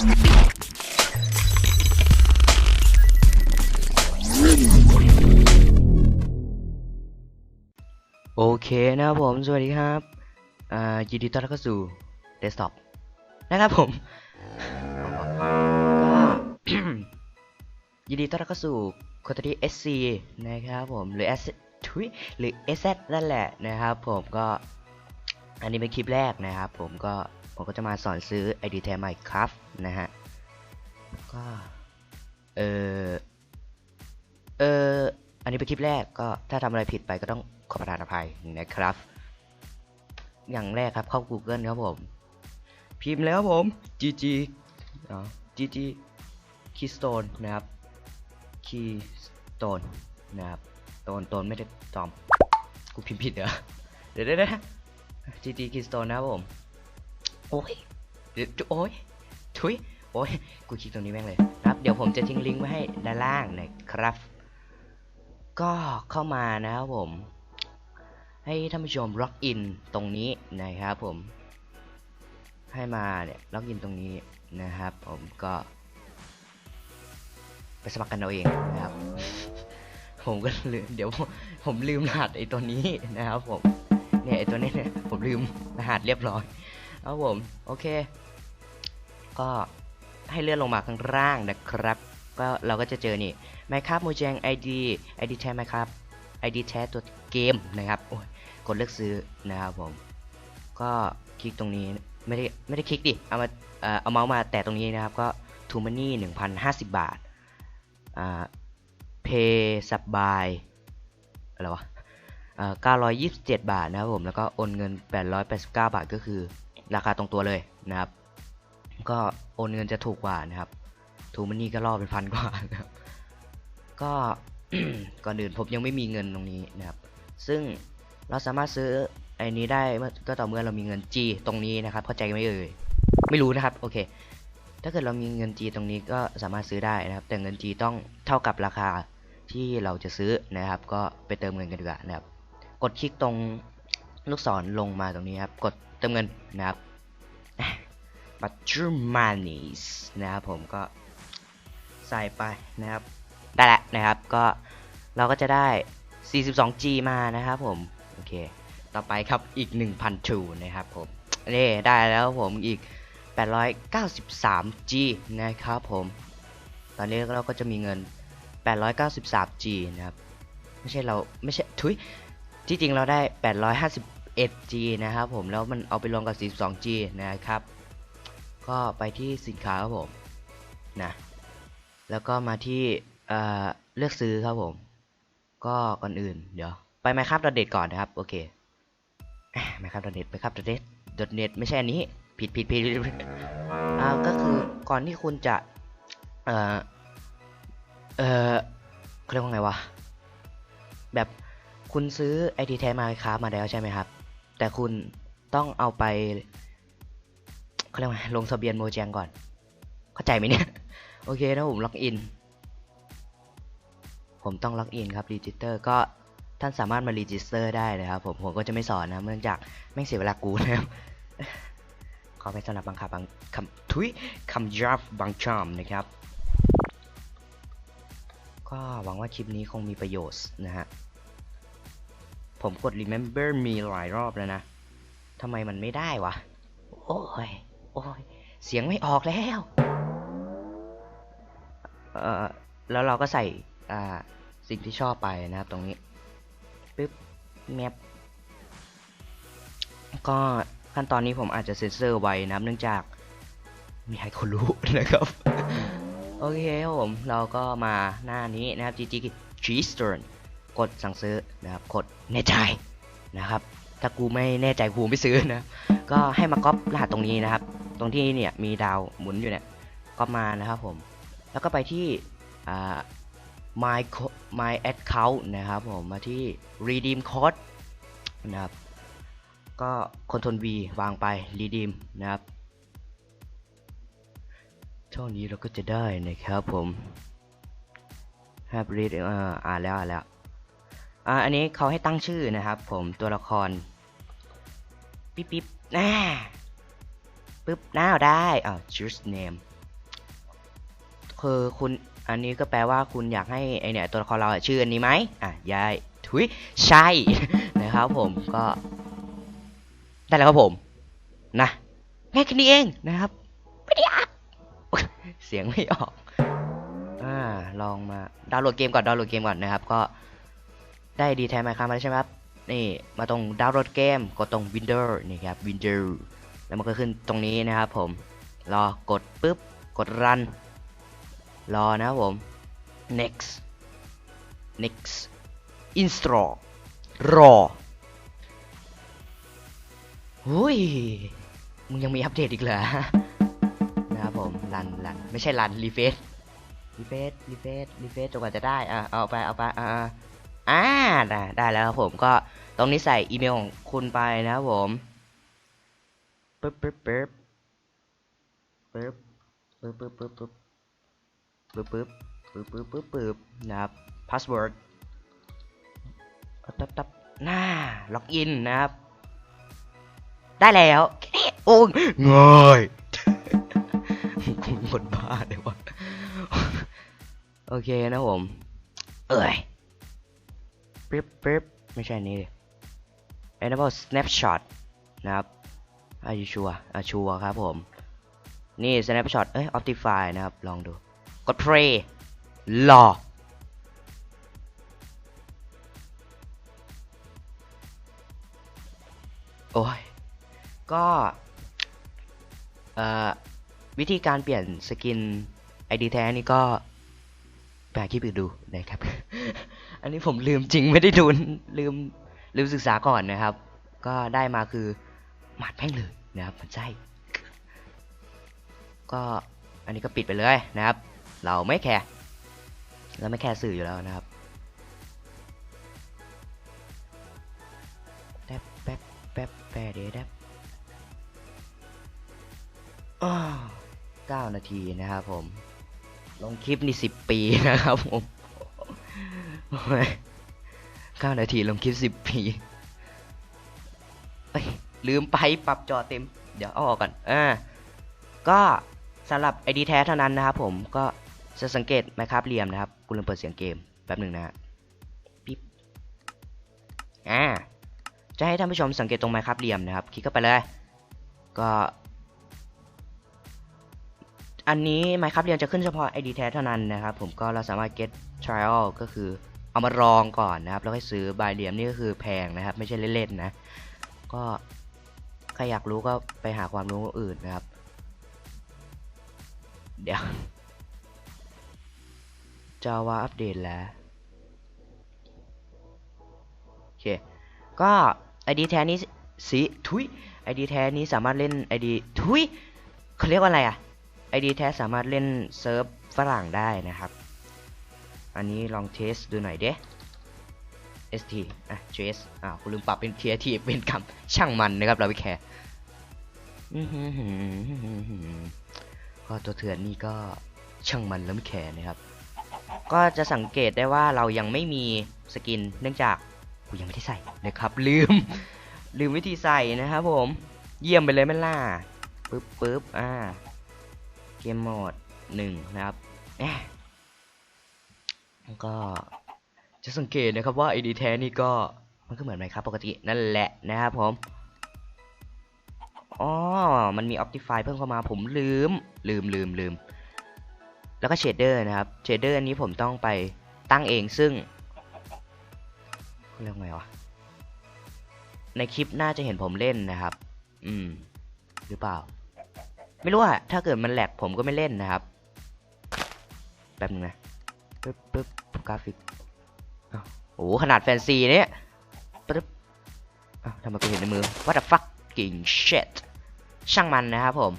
โอเคนะครับผม สวัสดีครับอ่ายินดีต้อนรับเข้าสู่ Desktop นะครับผมก็ยินดีต้อนรับเข้าสู่คอนเทนต์ SC นะครับผม หรือ S ทุยหรือ SZ นั่นแหละนะครับผมก็ อันนี้เป็นคลิปแรกนะครับผมก็ ผมก็จะมาสอนซื้อ ID แทน Minecraft นะฮะก็เออเอออันนี้เป็นคลิปแรกก็ถ้าทำอะไรผิดไปก็ต้องขอประทานอภัยนะครับ อย่างแรกครับเข้า Google ครับผม พิมพ์แล้วผม GG อ๋อ GG Keystone นะครับ Keystone นะครับโตนโตนไม่ได้จอม กูพิมพ์ผิดเหรอเดี๋ยวเดี๋ยวเดี๋ยว GG Keystone นะครับผม โอ้ยเดี๋ยวโอ้ยทุยโอ้ยกูคลิกตรงนี้แม่งเลยครับ เดี๋ยวผมจะทิ้งลิงก์ไว้ให้ด้านล่างนะครับ ก็เข้ามานะครับผม ให้ท่านผู้ชมล็อกอินตรงนี้นะครับผม ให้มาเนี่ยล็อกอินตรงนี้นะครับ ผมก็ไปสมัครกันเอาเองนะครับ ผมก็ลืมเดี๋ยวผมลืมรหัสไอ้ตัวนี้นะครับผมเนี่ยไอ้ตัวนี้เนี่ยผมลืมรหัสเรียบร้อย ครับผม โอเค ก็ให้เลื่อนลงมาข้างล่างนะครับ ก็เราก็จะเจอนี่ Minecraft Mojang ID ID แท้ Minecraft ID แท้ตัวเกมนะครับโอ้ยกดเลือกซื้อนะครับผม ก็คลิกตรงนี้ไม่ได้ไม่ได้คลิกดิ เอามาเอาเมาส์มาแตะตรงนี้นะครับ ก็ t o m o n e y 1,050บาทอ่า Pay สับบายอะไรวะเอ่อ927บาทนะครับผม แล้วก็โอนเงิน889บาทก็คือ ราคาตรงตัวเลยนะครับ ก็โอนเงินจะถูกกว่านะครับทูมันนี่ก็ล่อเป็นพันกว่านะครับก็ก่อนอื่นผมยังไม่มีเงินตรงนี้นะครับ ซึ่งเราสามารถซื้อไอ้นี้ได้ก็ต่อเมื่อเรามีเงิน G ตรงนี้นะครับเข้าใจไหมเอ่ยไม่รู้นะครับโอเค ถ้าเกิดเรามีเงิน G ตรงนี้ก็สามารถซื้อได้นะครับ แต่เงิน G ต้องเท่ากับราคาที่เราจะซื้อนะครับ ก็ไปเติมเงินกันดีกว่านะครับ กดคลิกตรงลูกศรลงมาตรงนี้ครับ กดเติมเงินนะครับ บัตรมานีสนะครับผมก็ใส่ไปนะครับ ได้แล้วนะครับก็เราก็จะได้ 42G มานะครับผม โอเค ต่อไปครับอีก 1,000ทูนะครับผมนี่ได้แล้วผมอีก 893G นะครับผม ตอนนี้เราก็จะมีเงิน 893G นะครับ ไม่ใช่เราไม่ใช่ทุยที่จริงเราได้ 850 851G นะครับผมแล้วมันเอาไปรวมกับ 42G นะครับ ก็ไปที่สินค้าครับผมนะแล้วก็มาที่เอ่อเลือกซื้อครับผม ก็ก่อนอื่นเดี๋ยวไป Minecraft .net ก่อนนะครับ โอเค Minecraft .net Minecraft .net .net ไม่ใช่อันนี้ ผิดผิดผิดอ่าก็คือก่อนที่คุณจะ เอ่อ เอ่อเขาเรียกว่าไงวะ แบบคุณซื้อไอทีแท้มาครับมาแล้วใช่ไหมครับ แต่คุณต้องเอาไปเขาเรียกว่าลงทะเบียนโมแจงก่อน เข้าใจไหมเนี่ย โอเคนะผมล็อกอิน ผมต้องล็อกอินครับรีจิสเตอร์ก็ท่านสามารถมารีจิสเตอร์ได้เลยครับผมผมก็จะไม่สอนนะเนื่องจากไม่เสียเวลากูนะครับขอไปสำหรับบางคำบางคำทุยคำยับบางชามนะครับ ก็หวังว่าคลิปนี้คงมีประโยชน์นะฮะ ผมกด remember me หลายรอบแล้วนะทำไมมันไม่ได้วะ โอ้ย โอ้ย เสียงไม่ออกแล้ว เอ่อ แล้วเราก็ใส่ อ่า สิ่งที่ชอบไปนะครับตรงนี้ ปึ๊บแมปก็ขั้นตอนนี้ผมอาจจะเซ็นเซอร์ไว้นะครับ เนื่องจากม่ให้คนรู้นะครับ โอเคครับผม เราก็มาหน้านี้นะครับ GG g s t o r n กดสั่งซื้อนะครับกดแน่ใจนะครับ ถ้ากูไม่แน่ใจกูไม่ซื้อนะก็ให้มาก๊อปรหัสตรงนี้นะครับ ตรงที่เนี่ยมีดาวหมุนอยู่เนี่ยก๊อปมานะครับผม แล้วก็ไปที่อ่า my my account นะครับผมมาที่ redeem code นะครับ ก็ Ctrl V วางไป redeem นะครับเท่านี้เราก็จะได้นะครับผม have read อ่าอ่านแล้วอ่านแล้ว อ่าอันนี้เขาให้ตั้งชื่อนะครับ ผมตัวละครปิ๊บปิ๊บน่าปึ๊บน้าได้อ่า choose name คือคุณอันนี้ก็แปลว่าคุณอยากให้ไอเนี่ยตัวละครเราชื่ออันนี้ไหมอะยายทุยใช่ นะครับผมก็ได้แล้วครับผม นะง่ายแค่นี้เองนะครับไม่ได้ยากเสียงไม่ออกอ่าลองมาดาวน์โหลดเกมก่อนดาวน์โหลดเกมก่อนนะครับ ก็ ได้ดีแทนมาครับมาแล้วใช่ไหมครับนี่มาตรงดาวน์โหลดเกมกดตรง Windows นี่ครับ Windows แล้วมันก็ขึ้นตรงนี้นะครับผม รอกดปุ๊บ กด run รอนะครับผม next next install รอหุยมึงยังมีอัปเดตอีกเหรอ นะครับผม รันรันไม่ใช่รันรีเฟซรีเฟซรีเฟซรีเฟซจนกว่าจะได้ อะ เอาไป เอาไป อ่า อ่าได้ได้แล้วครับผมก็ตรงนี้ใส่อีเมลของคุณไปนะครับผมปึ๊บปึ๊บปึ๊บปึ๊บปึ๊บปึ๊บปึ๊บปึ๊บปึ๊บปึ๊บปึ๊บปึ๊บปึ๊บปึ๊บนะครับ password ตับตับตับหน้าล็อกอินนะครับ ได้แล้วโอ้ยง่ายคุณคนบ้าเลยวะโอเคนะผม เอ้ย ปึ๊บปึ๊บไม่ใช่อันนี้ดิ enable snapshot นะครับอายุชัวอาชัวครับผม นี่ snapshot เอ้ย optify นะครับ ลองดู กด play รอโอ้ย ก็วิธีการเปลี่ยนสกิน ID แท้นี่ก็ไปหาคลิปอื่นดูนะครับ อันนี้ผมลืมจริงไม่ได้ดูลืมลืมศึกษาก่อนนะครับ ก็ได้มาคือหมัดแม่งเลยนะครับมันใช่ก็อันนี้ก็ปิดไปเลยนะครับ เราไม่แคร์เราไม่แคร์สื่ออยู่แล้วนะครับแป๊บแป๊บแป๊บแป๊บเดี๋ยวแป๊บอ้าวเก้านาทีนะครับผม ลงคลิปนี่สิบปีนะครับผม เก้านาทีลงคลิปสิบปีลืมไปปรับจอเต็ม เดี๋ยวเอาออกก่อนอ่าก็สำหรับ ID แท้เท่านั้นนะครับผมก็จะสังเกตไหมครับเหลี่ยมนะครับกูลืมเปิดเสียงเกมแป๊บหนึ่งนะฮะปิ๊บอ่าจะให้ท่านผู้ชมสังเกตตรงไหมครับเหลี่ยมนะครับ คลิกเข้าไปเลย ก็ อันนี้ไมครับเรียนจะขึ้นเฉพาะ ID แท้เท่านั้นนะครับ ผมก็เราสามารถ get trial ก็คือ เอามาลองก่อนนะครับ แล้วค่อยซื้อบายเหลี่ยมนี่ก็คือแพงนะครับ ไม่ใช่เล่นๆนะ ก็ใครอยากรู้ก็ไปหาความรู้อื่นนะครับ เดี๋ยว Java อัปเดตแล้วโอเค ก็ ID แท้นี้สีทุย ID แท้นี้สามารถเล่น ID ทุยเขาเรียกว่าอะไรอะ ID แท้สามารถเล่นเซิร์ฟฝรั่งได้นะครับ อันนี้ลองเทสดูหน่อยเด้ ST อะ JS อ้าคุณลืมปรับเป็น TIT เป็นคำช่างมันนะครับ เราไม่แคร์อื้อหือหือหือหือหือก็ตัวเถื่อนนี่ก็ช่างมันแล้วไม่แคร์นะครับ ก็จะสังเกตได้ว่าเรายังไม่มีสกิน เนื่องจากกูยังไม่ได้ใส่นะครับ ลืม ลืมวิธีใส่นะครับผม เยี่ยมไปเลยไม่ล่ะปึ๊บปึ๊บอ่า เกมโหมดหนึ่งนะครับ ก็จะสังเกตนะครับว่า ID แท้นี่ก็มันก็เหมือนไหมครับปกตินั่นแหละนะครับผมอ๋อ มันมี Optify เพิ่มเข้ามาผมลืม ลืมลืมลืม แล้วก็เชดเดอร์นะครับ เชดเดอร์อันนี้ผมต้องไปตั้งเองซึ่งเขาเรียกไงวะ ในคลิปน่าจะเห็นผมเล่นนะครับ อืม หรือเปล่า ไม่รู้อะถ้าเกิดมันแหลกผมก็ไม่เล่นนะครับ แป๊บนึงนะ ปึ๊บปึ๊บกราฟิกโอ้โหขนาดแฟนซีเนี่ยปึ๊บทำไมกูเห็นในมือ what the fucking shit ช่างมันนะครับผม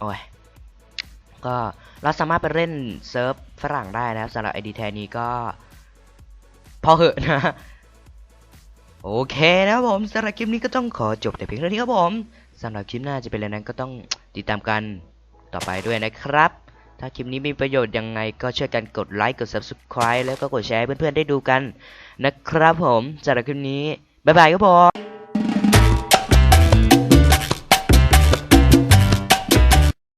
โอ้ย ก็เราสามารถไปเล่นเซิร์ฟฝรั่งได้นะครับสำหรับ ID แทนนี้ก็ พอเหอะนะ โอเคนะครับผมสำหรับคลิปนี้ก็ต้องขอจบแต่เพียงเท่านี้ครับผมสำหรับคลิปหน้าจะเป็นอะไรนั้นก็ต้องติดตามกันต่อไปด้วยนะครับ ถ้าคลิปนี้มีประโยชน์ยังไงก็ช่วยกันกดไลค์กด subscribe แล้วก็กดแชร์ให้เพื่อนๆได้ดูกันนะครับผมสำหรับคลิปนี้บ๊ายบายครับผม